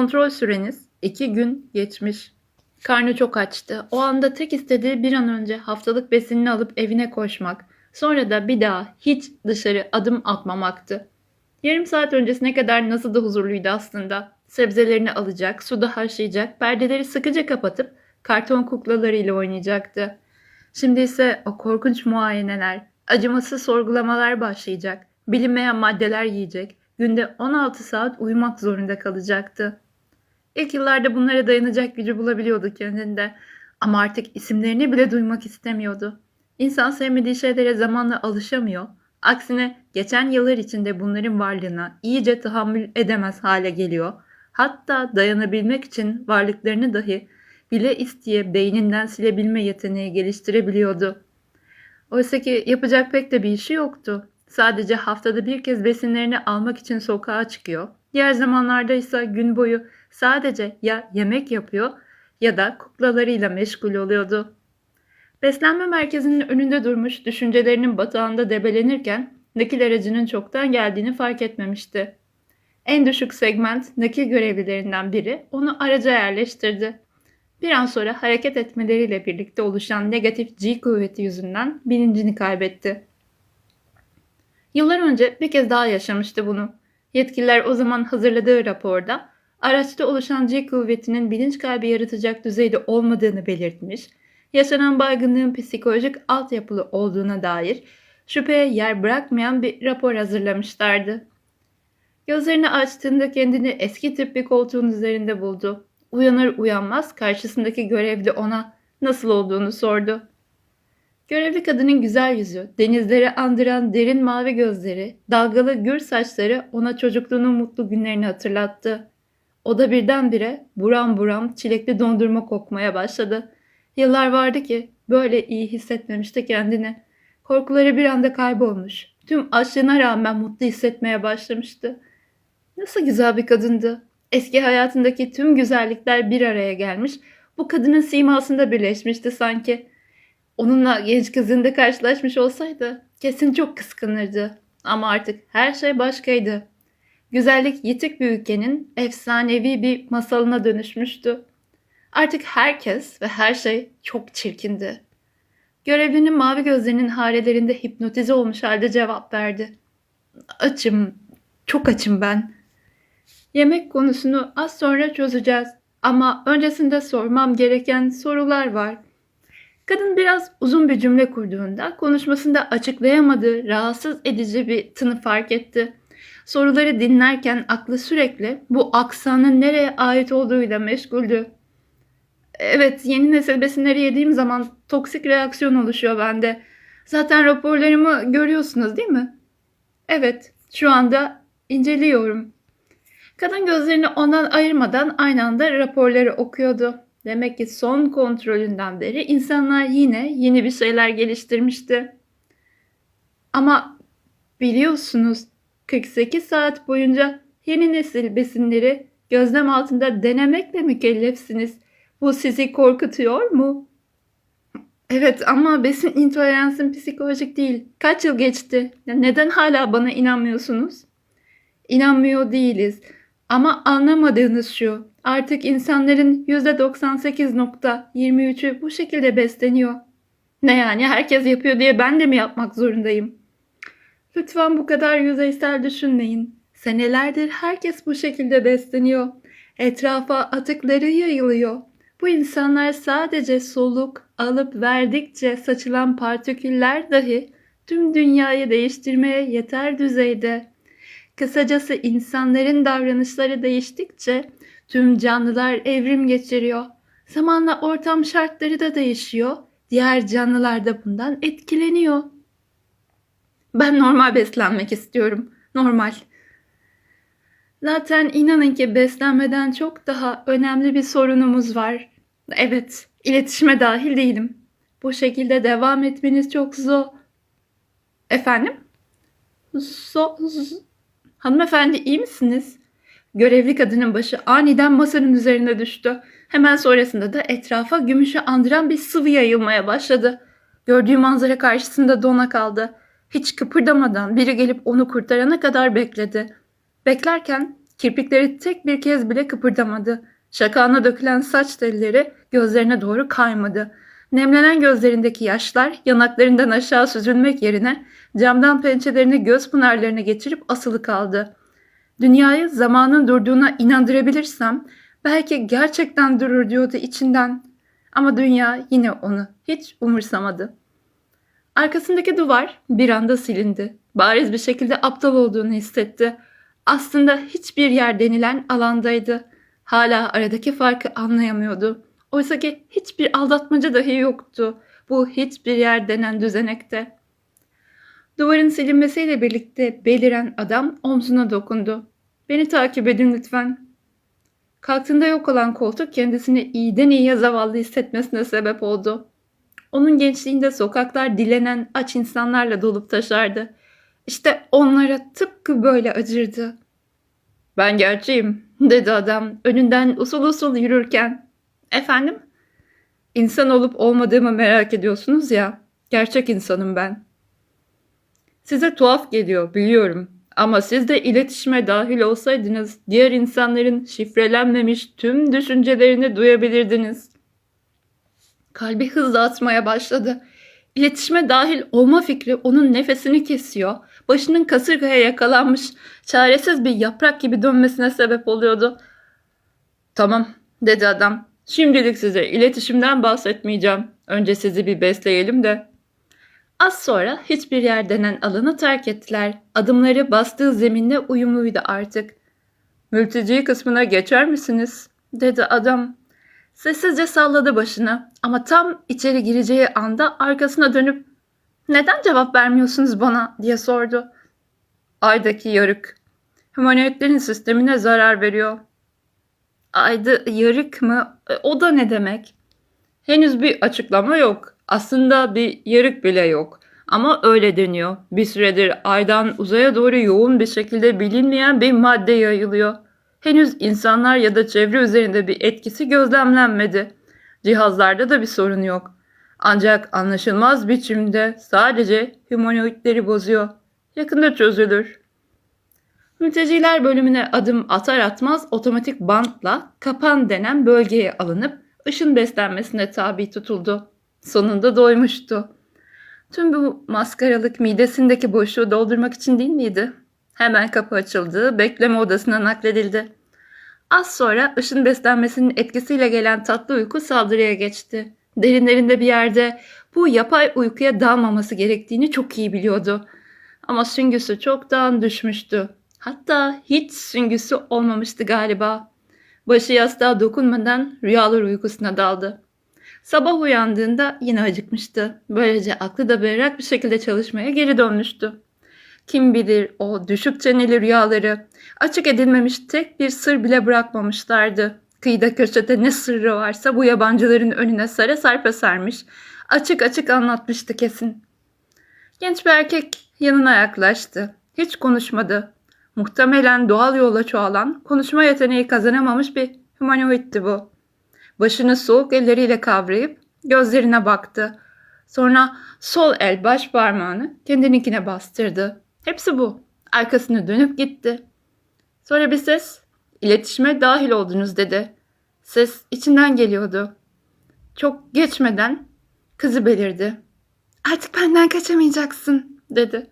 Kontrol süreniz 2 gün geçmiş. Karnı çok açtı. O anda tek istediği bir an önce haftalık besinini alıp evine koşmak. Sonra da bir daha hiç dışarı adım atmamaktı. Yarım saat öncesine kadar nasıl da huzurluydu aslında. Sebzelerini alacak, suda haşlayacak, perdeleri sıkıca kapatıp karton kuklalarıyla oynayacaktı. Şimdi ise o korkunç muayeneler, acımasız sorgulamalar başlayacak. Bilinmeyen maddeler yiyecek. Günde 16 saat uyumak zorunda kalacaktı. İlk yıllarda bunlara dayanacak gücü bulabiliyordu kendinde. Ama artık isimlerini bile duymak istemiyordu. İnsan sevmediği şeylere zamanla alışamıyor. Aksine geçen yıllar içinde bunların varlığına iyice tahammül edemez hale geliyor. Hatta dayanabilmek için varlıklarını dahi bile isteye beyninden silebilme yeteneği geliştirebiliyordu. Oysa ki yapacak pek de bir işi yoktu. Sadece haftada bir kez besinlerini almak için sokağa çıkıyor. Diğer zamanlarda ise gün boyu sadece ya yemek yapıyor ya da kuklalarıyla meşgul oluyordu. Beslenme merkezinin önünde durmuş düşüncelerinin batağında debelenirken nakil aracının çoktan geldiğini fark etmemişti. En düşük segment nakil görevlilerinden biri onu araca yerleştirdi. Bir an sonra hareket etmeleriyle birlikte oluşan negatif G kuvveti yüzünden bilincini kaybetti. Yıllar önce bir kez daha yaşamıştı bunu. Yetkililer o zaman hazırladığı raporda araçta oluşan G kuvvetinin bilinç kaybı yaratacak düzeyde olmadığını belirtmiş, yaşanan baygınlığın psikolojik altyapılı olduğuna dair şüpheye yer bırakmayan bir rapor hazırlamışlardı. Gözlerini açtığında kendini eski tip bir koltuğun üzerinde buldu. Uyanır uyanmaz karşısındaki görevli ona nasıl olduğunu sordu. Görevli kadının güzel yüzü, denizleri andıran derin mavi gözleri, dalgalı gür saçları ona çocukluğunun mutlu günlerini hatırlattı. O da birdenbire buram buram çilekli dondurma kokmaya başladı. Yıllar vardı ki böyle iyi hissetmemişti kendini. Korkuları bir anda kaybolmuş. Tüm açlığına rağmen mutlu hissetmeye başlamıştı. Nasıl güzel bir kadındı. Eski hayatındaki tüm güzellikler bir araya gelmiş, bu kadının simasında birleşmişti sanki. Onunla genç kızında karşılaşmış olsaydı kesin çok kıskanırdı. Ama artık her şey başkaydı. Güzellik yitik bir ülkenin efsanevi bir masalına dönüşmüştü. Artık herkes ve her şey çok çirkindi. Görevlinin mavi gözlerinin harelerinde hipnotize olmuş halde cevap verdi. Açım, çok açım ben. Yemek konusunu az sonra çözeceğiz. Ama öncesinde sormam gereken sorular var. Kadın biraz uzun bir cümle kurduğunda konuşmasında açıklayamadığı rahatsız edici bir tını fark etti. Soruları dinlerken aklı sürekli bu aksanın nereye ait olduğuyla meşguldü. Evet, yeni nesil besinleri yediğim zaman toksik reaksiyon oluşuyor bende. Zaten raporlarımı görüyorsunuz değil mi? Evet, şu anda inceliyorum. Kadın gözlerini ondan ayırmadan aynı anda raporları okuyordu. Demek ki son kontrolünden beri insanlar yine yeni bir şeyler geliştirmişti. Ama biliyorsunuz 48 saat boyunca yeni nesil besinleri gözlem altında denemekle mükellefsiniz. Bu sizi korkutuyor mu? Evet ama besin intoleransın psikolojik değil. Kaç yıl geçti? Neden hala bana inanmıyorsunuz? İnanmıyor değiliz. Ama anlamadığınız şu. Artık insanların %98.23'ü bu şekilde besleniyor. Ne yani herkes yapıyor diye ben de mi yapmak zorundayım? Lütfen bu kadar yüzeysel düşünmeyin. Senelerdir herkes bu şekilde besleniyor. Etrafa atıkları yayılıyor. Bu insanlar sadece soluk alıp verdikçe saçılan partiküller dahi tüm dünyayı değiştirmeye yeter düzeyde. Kısacası insanların davranışları değiştikçe tüm canlılar evrim geçiriyor. Zamanla ortam şartları da değişiyor. Diğer canlılar da bundan etkileniyor. Ben normal beslenmek istiyorum. Normal. Zaten inanın ki beslenmeden çok daha önemli bir sorunumuz var. Evet, iletişime dahil değilim. Bu şekilde devam etmeniz çok zor. Efendim? So, Hanımefendi iyi misiniz? Görevli kadının başı aniden masanın üzerine düştü. Hemen sonrasında da etrafa gümüşü andıran bir sıvı yayılmaya başladı. Gördüğü manzara karşısında dona kaldı. Hiç kıpırdamadan biri gelip onu kurtarana kadar bekledi. Beklerken Kirpikleri tek bir kez bile kıpırdamadı. Şakağına dökülen saç telleri gözlerine doğru kaymadı. Nemlenen gözlerindeki yaşlar yanaklarından aşağı süzülmek yerine camdan pençelerini göz pınarlarına geçirip asılı kaldı. Dünyayı zamanın durduğuna inandırabilirsem belki gerçekten durur diyordu içinden. Ama dünya yine onu hiç umursamadı. Arkasındaki duvar bir anda silindi. Bariz bir şekilde aptal olduğunu hissetti. Aslında hiçbir yer denilen alandaydı. Hala aradaki farkı anlayamıyordu. Oysa ki hiçbir aldatmaca dahi yoktu. Bu hiçbir yer denen düzenekte. Duvarın silinmesiyle birlikte beliren adam omzuna dokundu. Beni takip edin lütfen. Kalktığında yok olan koltuk kendisini iyiden iyiye zavallı hissetmesine sebep oldu. Onun gençliğinde sokaklar dilenen aç insanlarla dolup taşardı. İşte onlara tıpkı böyle acırdı. Ben gerçeğim, dedi adam önünden usul usul yürürken. Efendim? İnsan olup olmadığımı merak ediyorsunuz ya. Gerçek insanım ben. Size tuhaf geliyor, biliyorum. Ama siz de iletişime dahil olsaydınız diğer insanların şifrelenmemiş tüm düşüncelerini duyabilirdiniz. Kalbi hızla atmaya başladı. İletişime dahil olma fikri onun nefesini kesiyor. Başının kasırgaya yakalanmış, çaresiz bir yaprak gibi dönmesine sebep oluyordu. Tamam, dedi adam. Şimdilik size iletişimden bahsetmeyeceğim. Önce sizi bir besleyelim de. Az sonra hiçbir yer denen alanı terk ettiler. Adımları bastığı zeminle uyumluydu artık. Mülteci kısmına geçer misiniz? dedi adam. Sessizce salladı başını ama tam içeri gireceği anda arkasına dönüp neden cevap vermiyorsunuz bana diye sordu. Aydaki yarık. Humanoidlerin sistemine zarar veriyor. Ayda yarık mı? E, O da ne demek? Henüz bir açıklama yok. Aslında bir yarık bile yok. Ama öyle deniyor. Bir süredir aydan uzaya doğru yoğun bir şekilde bilinmeyen bir madde yayılıyor. Henüz insanlar ya da çevre üzerinde bir etkisi gözlemlenmedi. Cihazlarda da bir sorun yok. Ancak anlaşılmaz biçimde sadece humanoidleri bozuyor. Yakında çözülür. Mülteciler bölümüne adım atar atmaz otomatik bantla kapan denen bölgeye alınıp ışın beslenmesine tabi tutuldu. Sonunda doymuştu. Tüm bu maskaralık midesindeki boşluğu doldurmak için değil miydi? Hemen kapı açıldı, bekleme odasına nakledildi. Az sonra ışın beslenmesinin etkisiyle gelen tatlı uyku saldırıya geçti. Derinlerinde bir yerde bu yapay uykuya dalmaması gerektiğini çok iyi biliyordu. Ama süngüsü çoktan düşmüştü. Hatta hiç süngüsü olmamıştı galiba. Başı yastığa dokunmadan rüyalar uykusuna daldı. Sabah uyandığında yine acıkmıştı. Böylece aklı da berrak bir şekilde çalışmaya geri dönmüştü. Kim bilir o düşük çeneli rüyaları açık edilmemiş tek bir sır bile bırakmamışlardı. Kıyıda köşede ne sırrı varsa bu yabancıların önüne sara sarpa sermiş. Açık açık anlatmıştı kesin. Genç bir erkek yanına yaklaştı. Hiç konuşmadı. Muhtemelen doğal yolla çoğalan, konuşma yeteneği kazanamamış bir humanoidti bu. Başını soğuk elleriyle kavrayıp gözlerine baktı. Sonra sol el baş parmağını kendininkine bastırdı. Hepsi bu. Arkasını dönüp gitti. Sonra bir ses, iletişime dahil oldunuz dedi. Ses içinden geliyordu. Çok geçmeden kızı belirdi. Artık benden kaçamayacaksın dedi.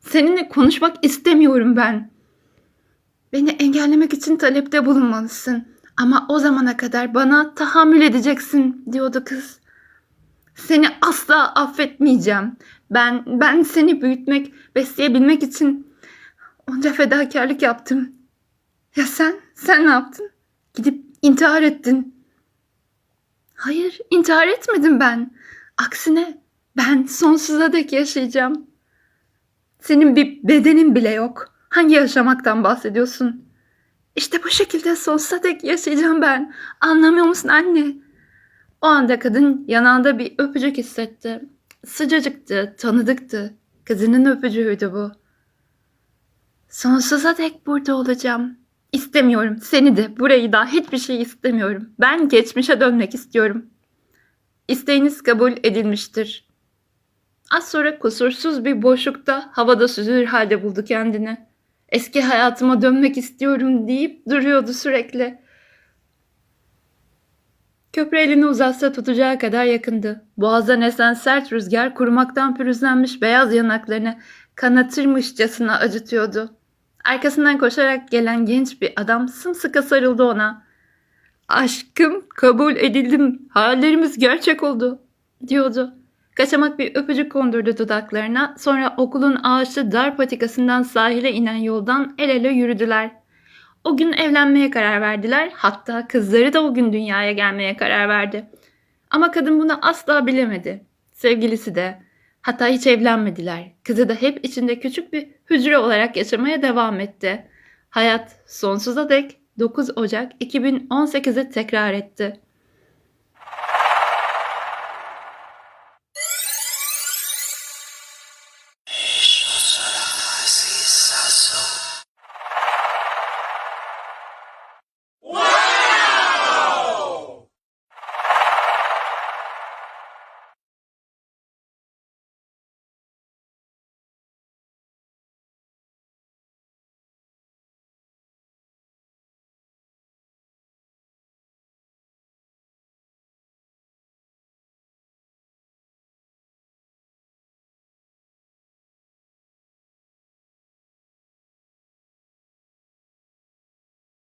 Seninle konuşmak istemiyorum ben. Beni engellemek için talepte bulunmalısın. Ama o zamana kadar bana tahammül edeceksin diyordu kız. Seni asla affetmeyeceğim. Ben ben seni büyütmek, besleyebilmek için onca fedakarlık yaptım. Ya sen? Sen ne yaptın? Gidip intihar ettin. Hayır, intihar etmedim ben. Aksine ben sonsuza dek yaşayacağım. Senin bir bedenin bile yok. Hangi yaşamaktan bahsediyorsun? İşte bu şekilde sonsuza dek yaşayacağım ben. Anlamıyor musun anne? O anda kadın yanağında bir öpücük hissetti. Sıcacıktı, tanıdıktı. Kızının öpücüğüydü bu. Sonsuza dek burada olacağım. İstemiyorum. Seni de, burayı da, hiçbir şey istemiyorum. Ben geçmişe dönmek istiyorum. İsteğiniz kabul edilmiştir. Az sonra kusursuz bir boşlukta havada süzülür halde buldu kendini. Eski hayatıma dönmek istiyorum deyip duruyordu sürekli. Köprü elini uzatsa tutacağı kadar yakındı. Boğazdan esen sert rüzgar kurumaktan pürüzlenmiş beyaz yanaklarını kanatırmışçasına acıtıyordu. Arkasından koşarak gelen genç bir adam sımsıkı sarıldı ona. Aşkım kabul edildim. Hayallerimiz gerçek oldu diyordu. Kaçamak bir öpücük kondurdu dudaklarına. Sonra okulun ağaçlı dar patikasından sahile inen yoldan el ele yürüdüler. O gün evlenmeye karar verdiler. Hatta kızları da o gün dünyaya gelmeye karar verdi. Ama kadın bunu asla bilemedi. Sevgilisi de. Hatta hiç evlenmediler. Kızı da hep içinde küçük bir hücre olarak yaşamaya devam etti. Hayat sonsuza dek 9 Ocak 2018'i tekrar etti.